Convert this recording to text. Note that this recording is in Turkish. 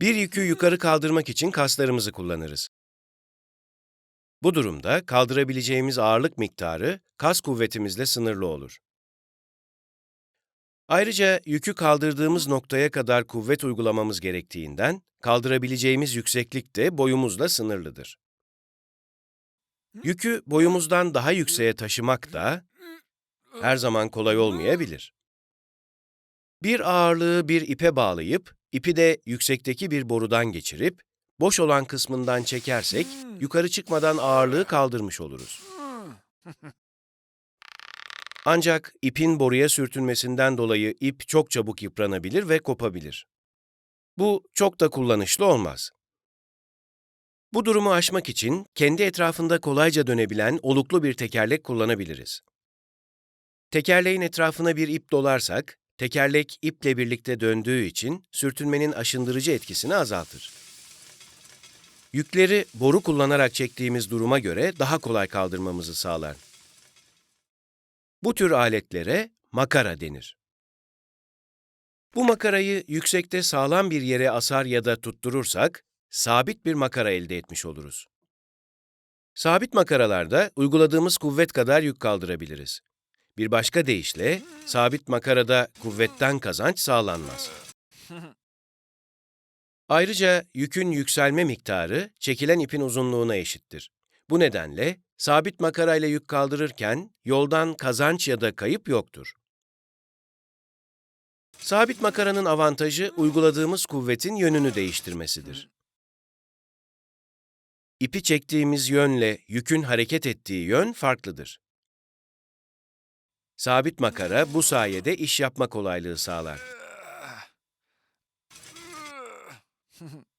Bir yükü yukarı kaldırmak için kaslarımızı kullanırız. Bu durumda kaldırabileceğimiz ağırlık miktarı kas kuvvetimizle sınırlı olur. Ayrıca yükü kaldırdığımız noktaya kadar kuvvet uygulamamız gerektiğinden kaldırabileceğimiz yükseklik de boyumuzla sınırlıdır. Yükü boyumuzdan daha yükseğe taşımak da her zaman kolay olmayabilir. Bir ağırlığı bir ipe bağlayıp, ipi de yüksekteki bir borudan geçirip, boş olan kısmından çekersek, yukarı çıkmadan ağırlığı kaldırmış oluruz. Ancak ipin boruya sürtünmesinden dolayı ip çok çabuk yıpranabilir ve kopabilir. Bu çok da kullanışlı olmaz. Bu durumu aşmak için kendi etrafında kolayca dönebilen oluklu bir tekerlek kullanabiliriz. Tekerleğin etrafına bir ip dolarsak, tekerlek iple birlikte döndüğü için sürtünmenin aşındırıcı etkisini azaltır. Yükleri boru kullanarak çektiğimiz duruma göre daha kolay kaldırmamızı sağlar. Bu tür aletlere makara denir. Bu makarayı yüksekte sağlam bir yere asar ya da tutturursak, sabit bir makara elde etmiş oluruz. Sabit makaralarda uyguladığımız kuvvet kadar yük kaldırabiliriz. Bir başka deyişle, sabit makarada kuvvetten kazanç sağlanmaz. Ayrıca yükün yükselme miktarı çekilen ipin uzunluğuna eşittir. Bu nedenle sabit makarayla yük kaldırırken yoldan kazanç ya da kayıp yoktur. Sabit makaranın avantajı uyguladığımız kuvvetin yönünü değiştirmesidir. İpi çektiğimiz yönle yükün hareket ettiği yön farklıdır. Sabit makara bu sayede iş yapma kolaylığı sağlar.